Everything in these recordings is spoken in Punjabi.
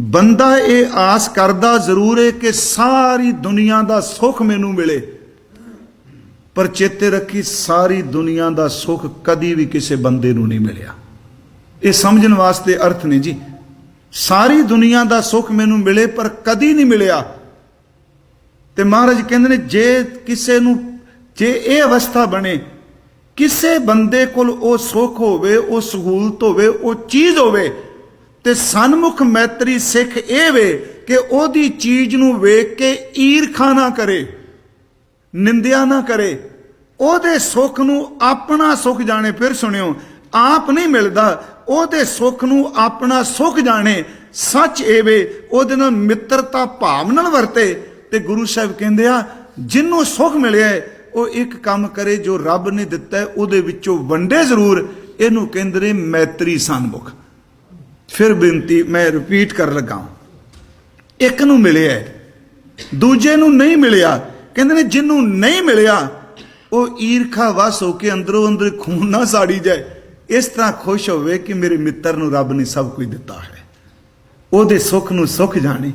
ਬੰਦਾ ਇਹ ਆਸ ਕਰਦਾ ਜ਼ਰੂਰ ਹੈ ਕਿ ਸਾਰੀ ਦੁਨੀਆ ਦਾ ਸੁੱਖ ਮੈਨੂੰ ਮਿਲੇ। ਪਰ ਚੇਤੇ ਰੱਖੀ ਸਾਰੀ ਦੁਨੀਆ ਦਾ ਸੁੱਖ ਕਦੀ ਵੀ ਕਿਸੇ ਬੰਦੇ ਨੂੰ ਨਹੀਂ ਮਿਲਿਆ। ਇਹ ਸਮਝਣ ਵਾਸਤੇ ਅਰਥ ਨੇ ਜੀ। ਸਾਰੀ ਦੁਨੀਆ ਦਾ ਸੁੱਖ ਮੈਨੂੰ ਮਿਲੇ ਪਰ ਕਦੀ ਨਹੀਂ ਮਿਲਿਆ। ਤੇ ਮਹਾਰਾਜ ਕਹਿੰਦੇ ਨੇ, ਜੇ ਕਿਸੇ ਨੂੰ, ਜੇ ਇਹ ਅਵਸਥਾ ਬਣੇ, ਕਿਸੇ ਬੰਦੇ ਕੋਲ ਉਹ ਸੁੱਖ ਹੋਵੇ, ਉਹ ਸਹੂਲਤ ਹੋਵੇ, ਉਹ ਚੀਜ਼ ਹੋਵੇ ਤੇ ਸਨਮੁਖ ਮੈਤਰੀ ਸਿੱਖ ਇਹ ਵੇ ਕਿ ਉਹਦੀ ਚੀਜ਼ ਨੂੰ ਵੇਖ ਕੇ ਈਰਖਾ ਨਾ ਕਰੇ, ਨਿੰਦਿਆ ਨਾ ਕਰੇ, ਉਹਦੇ ਸੁੱਖ ਨੂੰ ਆਪਣਾ ਸੁੱਖ ਜਾਣੇ। ਫਿਰ ਸੁਣਿਓ, ਆਪ ਨਹੀਂ ਮਿਲਦਾ, ਉਹਦੇ ਸੁੱਖ ਨੂੰ ਆਪਣਾ ਸੁੱਖ ਜਾਣੇ। ਸੱਚ ਇਹ ਵੇ, ਉਹਦੇ ਨਾਲ ਮਿੱਤਰਤਾ ਭਾਵ ਨਾਲ ਵਰਤੇ। ਤੇ ਗੁਰੂ ਸਾਹਿਬ ਕਹਿੰਦੇ ਆ, ਜਿੰਨੂੰ ਸੁੱਖ ਮਿਲਿਆ ਉਹ ਇੱਕ ਕੰਮ ਕਰੇ ਜੋ ਰੱਬ ਨੇ ਦਿੱਤਾ ਉਹਦੇ ਵਿੱਚੋਂ ਵੰਡੇ ਜ਼ਰੂਰ। ਇਹਨੂੰ ਕਹਿੰਦੇ ਨੇ ਮੈਤਰੀ ਸਨਮੁਖ। ਫਿਰ ਬੇਨਤੀ ਮੈਂ ਰਿਪੀਟ ਕਰਨ ਲੱਗਾ ਇੱਕ ਨੂੰ ਮਿਲਿਆ, ਦੂਜੇ ਨੂੰ ਨਹੀਂ ਮਿਲਿਆ। ਕਹਿੰਦੇ ਨੇ ਜਿਹਨੂੰ ਨਹੀਂ ਮਿਲਿਆ, ਉਹ ਈਰਖਾ ਵਸ ਹੋ ਕੇ ਅੰਦਰੋਂ ਅੰਦਰ ਖੂਨ ਨਾ ਸਾੜੀ ਜਾਏ। ਇਸ ਤਰ੍ਹਾਂ ਖੁਸ਼ ਹੋਵੇ ਕਿ ਮੇਰੇ ਮਿੱਤਰ ਨੂੰ ਰੱਬ ਨੇ ਸਭ ਕੁਝ ਦਿੱਤਾ ਹੈ। ਉਹਦੇ ਸੁੱਖ ਨੂੰ ਸੁੱਖ ਜਾਣੇ।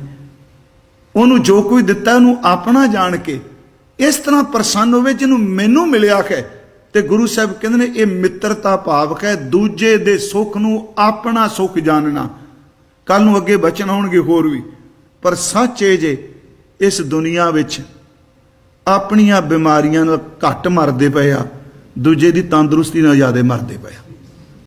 ਉਹਨੂੰ ਜੋ ਕੁਝ ਦਿੱਤਾ ਉਹਨੂੰ ਆਪਣਾ ਜਾਣ ਕੇ। ਇਸ ਤਰ੍ਹਾਂ ਪ੍ਰਸੰਨ ਹੋਵੇ ਜਿਹਨੂੰ ਮੈਨੂੰ ਮਿਲਿਆ ਹੈ। ਤੇ ਗੁਰੂ ਸਾਹਿਬ ਕਹਿੰਦੇ ਨੇ, ਇਹ ਮਿੱਤਰਤਾ ਭਾਵਕ ਹੈ, ਦੂਜੇ ਦੇ ਸੁੱਖ ਨੂੰ ਆਪਣਾ ਸੁੱਖ ਜਾਣਨਾ। ਕੱਲ ਨੂੰ ਅੱਗੇ ਬਚਨ ਹੋਣਗੇ ਹੋਰ ਵੀ। ਪਰ ਸੱਚ ਇਹ ਜੇ, ਇਸ ਦੁਨੀਆ ਵਿੱਚ ਆਪਣੀਆਂ ਬਿਮਾਰੀਆਂ ਨਾਲ ਘੱਟ ਮਰਦੇ ਪਏ ਆ, ਦੂਜੇ ਦੀ ਤੰਦਰੁਸਤੀ ਨਾਲ ਜ਼ਿਆਦਾ ਮਰਦੇ ਪਏ ਆ।